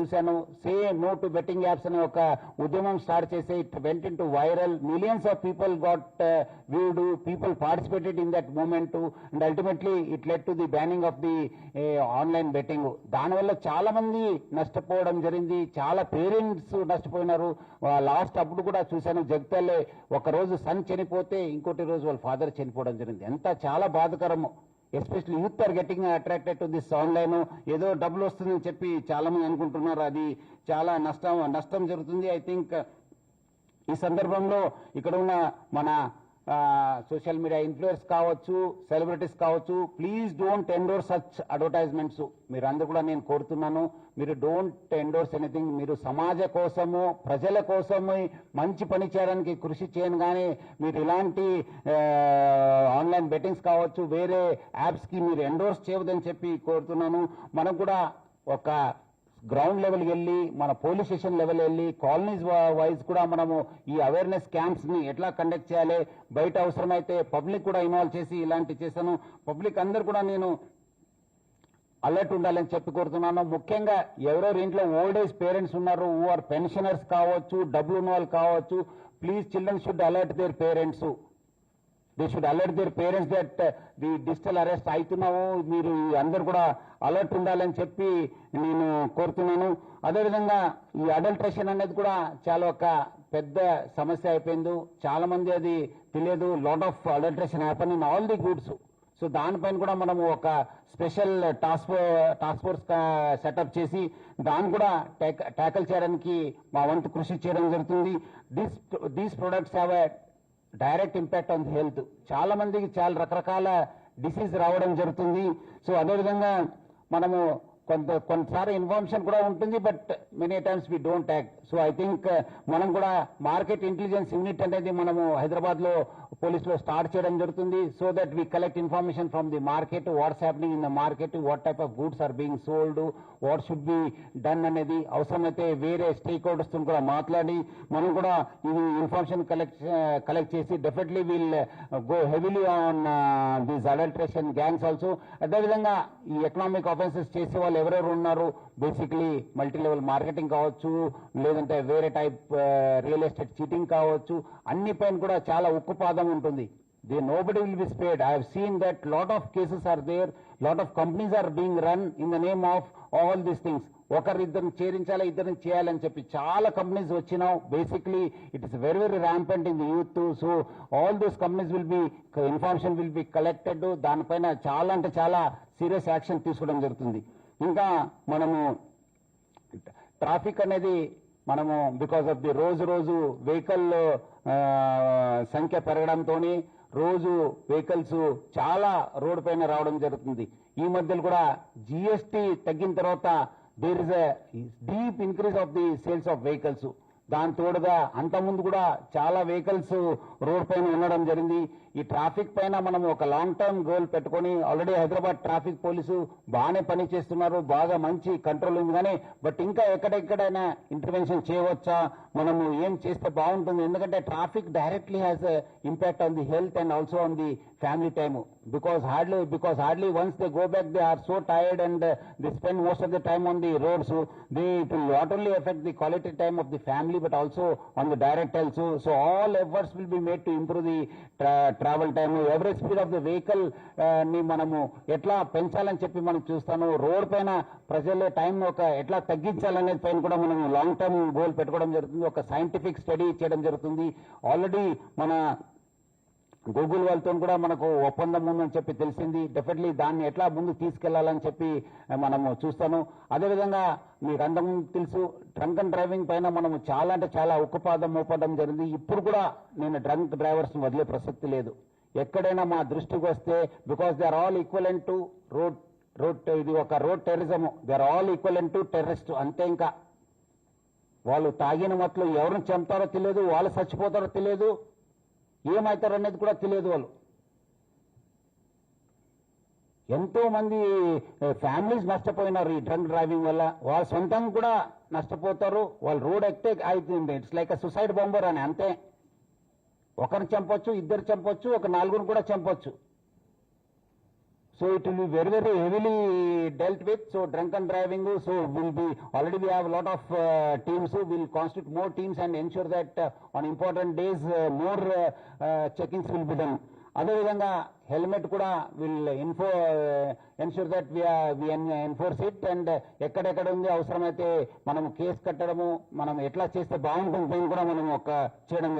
చూశాను. Say no to betting apps అనే ఒక ఉద్యమం స్టార్ట్ చేసి it went into viral millions of people got viewed people participated in that moment and ultimately it let to the banning of the online betting దానివల్ల చాలా మంది నష్టపోవడం జరిగింది. చాలా పేరెంట్స్ నష్టపోయినారు. లాస్ట్ అప్పుడు కూడా చూశాను. జగతల్లే ఒక రోజు సన్ చనిపోతే ఇంకోటి రోజు వాళ్ళ ఫాదర్ చనిపోవడం జరిగింది. ఎంత చాలా బాధకరము. Especially youth are getting attracted to this online ఏదో డబ్బులు వస్తుందని చెప్పి చాలా మంది అనుకుంటున్నారు. అది చాలా నష్టం నష్టం జరుగుతుంది. ఐ థింక్ ఈ సందర్భంలో ఇక్కడ ఉన్న మన సోషల్ మీడియా ఇన్ఫ్లుయర్స్ కావచ్చు సెలబ్రిటీస్ కావచ్చు please don't endorse such advertisements మీరు కూడా నేను కోరుతున్నాను మీరు డోంట్ ఎండోర్స్ ఎనీథింగ్ మీరు సమాజ కోసము ప్రజల కోసము మంచి పని చేయడానికి కృషి చేయను కానీ మీరు ఇలాంటి ఆన్లైన్ బెట్టింగ్స్ కావచ్చు వేరే యాప్స్కి మీరు ఎండోర్స్ చేయవద్దని చెప్పి కోరుతున్నాను. మనం కూడా ఒక గ్రౌండ్ లెవెల్కి వెళ్ళి మన పోలీస్ స్టేషన్ లెవెల్ వెళ్ళి కాలనీస్ వైజ్ కూడా మనము ఈ అవేర్నెస్ క్యాంప్స్ని ఎట్లా కండక్ట్ చేయాలి బయట అవసరమైతే పబ్లిక్ కూడా ఇన్వాల్వ్ చేసి ఇలాంటి చేశాను. పబ్లిక్ అందరు కూడా నేను అలర్ట్ ఉండాలని చెప్పి కోరుతున్నాను. ముఖ్యంగా ఎవరెవరు ఇంట్లో ఓల్డ్ ఏజ్ పేరెంట్స్ ఉన్నారు ఆర్ పెన్షనర్స్ కావచ్చు డబ్బులు ఉన్న వాళ్ళు కావచ్చు please children should alert their parents they should alert their parents that the digital arrest అవుతున్నాము మీరు అందరు కూడా అలర్ట్ ఉండాలని చెప్పి నేను కోరుతున్నాను. అదేవిధంగా ఈ అడల్ట్రేషన్ అనేది కూడా చాలా ఒక పెద్ద సమస్య అయిపోయింది. చాలా మంది అది తెలియదు. Lot of adulteration happen in all the goods so దానిపైన కూడా మనము ఒక special task task force setup చేసి దాన్ని కూడా ట్యాకల్ చేయడానికి మా వంతు కృషి చేయడం జరుగుతుంది. These these products have direct impact on the health. చాలా మందికి చాలా రకరకాల డిసీజ్ రావడం జరుగుతుంది. సో అదేవిధంగా మనము కొంత కొంతసారి ఇన్ఫర్మేషన్ కూడా ఉంటుంది but many times we don't act so I think మనం కూడా మార్కెట్ ఇంటెలిజెన్స్ యూనిట్ అనేది మనము హైదరాబాద్లో పోలీసులో స్టార్ట్ చేయడం జరుగుతుంది so that we collect information from the market what's happening in the market what type of goods are being sold what should be done అనేది అవసరమైతే వేరే స్టేక్ హోల్డర్స్తో కూడా మాట్లాడి మనం కూడా ఇది ఇన్ఫర్మేషన్ కలెక్ట్ కలెక్ట్ చేసి definitely will go heavily on this adulteration gangs also అదేవిధంగా ఈ ఎకనామిక్ ఆఫెన్సెస్ చేసే వాళ్ళు ఎవరెవరు ఉన్నారు? బేసిక్లీ మల్టీ లెవెల్ మార్కెటింగ్ కావచ్చు లేదంటే వేరే టైప్ రియల్ ఎస్టేట్ చీటింగ్ కావచ్చు అన్ని పైన కూడా చాలా ఉక్కుపాదం ఉంటుంది. They nobody will be spared I seen that lot of cases are there lot of companies are being run in the name of all these things ఒకరిద్దరిని చేరించాలా ఇద్దరిని చేయాలని చెప్పి చాలా కంపెనీస్ వచ్చినావు. Basically it is very very rampant in the youth so all those companies will be information will be collected దానిపైన చాలా అంటే చాలా సీరియస్ యాక్షన్ తీసుకోవడం జరుగుతుంది. ఇంకా మనము ట్రాఫిక్ అనేది మనము బికాస్ ఆఫ్ ది రోజు రోజు వెహికల్ సంఖ్య పెరగడంతో రోజు వెహికల్స్ చాలా రోడ్ పైన రావడం జరుగుతుంది. ఈ మధ్యలో కూడా జిఎస్టీ తగ్గిన తర్వాత there is a deep increase of the sales of vehicles దాని తోడుగా అంతకుముందు కూడా చాలా వెహికల్స్ రోడ్ పైన ఉండడం జరిగింది. ఈ ట్రాఫిక్ పైన మనం ఒక లాంగ్ టర్మ్ గోల్ పెట్టుకొని ఆల్రెడీ హైదరాబాద్ ట్రాఫిక్ పోలీసు బాగానే పని చేస్తున్నారు. బాగా మంచి కంట్రోల్ ఉంది కానీ బట్ ఇంకా ఎక్కడెక్కడైనా ఇంటర్వెన్షన్ చేయవచ్చా? మనము ఏం చేస్తే బాగుంటుంది? ఎందుకంటే traffic directly has impact on the health and also on the family time because hardly because hardly once they go back they are so tired and they spend most of the time on the roads they it will not only effect the quality time of the family but also on the direct health so all efforts will be made to improve the travel time average speed of the వెహికల్ని మనము ఎట్లా పెంచాలని చెప్పి మనం చూస్తాను road పైన ప్రజలు time ఒక ఎట్లా తగ్గించాలనేది పైన కూడా మనం లాంగ్ టర్మ్ గోల్ పెట్టుకోవడం జరుగుతుంది. ఒక సైంటిఫిక్ స్టడీ చేయడం జరుగుతుంది. ఆల్రెడీ మన గూగుల్ వాళ్ళతో కూడా మనకు ఒప్పందం ఉందని చెప్పి తెలిసింది. డెఫినెట్లీ దాన్ని ఎట్లా ముందు తీసుకెళ్ళాలని చెప్పి మనము చూస్తాను అదేవిధంగా మీకు అందరం తెలుసు డ్రంక్ అండ్ డ్రైవింగ్ పైన మనము చాలా అంటే చాలా ఉక్కుపాదం మోపడం జరిగింది. ఇప్పుడు కూడా నేను డ్రంక్ డ్రైవర్స్ వదిలే ప్రసక్తి లేదు. ఎక్కడైనా మా దృష్టికి వస్తే because they are all equivalent to road road ఇది ఒక road terrorism they are all equivalent to terrorist అంతే ఇంకా. వాళ్ళు తాగిన మట్లు ఎవరిని చంపుతారో తెలియదు వాళ్ళు చచ్చిపోతారో తెలియదు. ఏమవుతారు అనేది కూడా తెలియదు వాళ్ళు. ఎంతో మంది ఫ్యామిలీస్ నష్టపోయినారు ఈ డ్రంక్ డ్రైవింగ్ వల్ల. వాళ్ళ సొంతంగా కూడా నష్టపోతారు. వాళ్ళు రోడ్ ఎక్కితే అవుతుంది ఇట్స్ లైక్ సుసైడ్ బాంబర్ అని అంతే. ఒకరిని చంపొచ్చు ఇద్దరు చంపొచ్చు ఒక నలుగురిని కూడా చంపొచ్చు. So it will be very, very heavily dealt with. So drunken driving, so will be, already we have a lot of uh, teams who will constitute more teams and ensure that uh, on important days, uh, more uh, uh, checkings will be done. అదేవిధంగా helmet కూడా will info ensure that we enforce it and ఎక్కడెక్కడ ఉంది అవసరమైతే మనం case కట్టడము మనం ఎట్లా చేస్తే బాగుంటుంది కూడా మనం ఒక చేయడం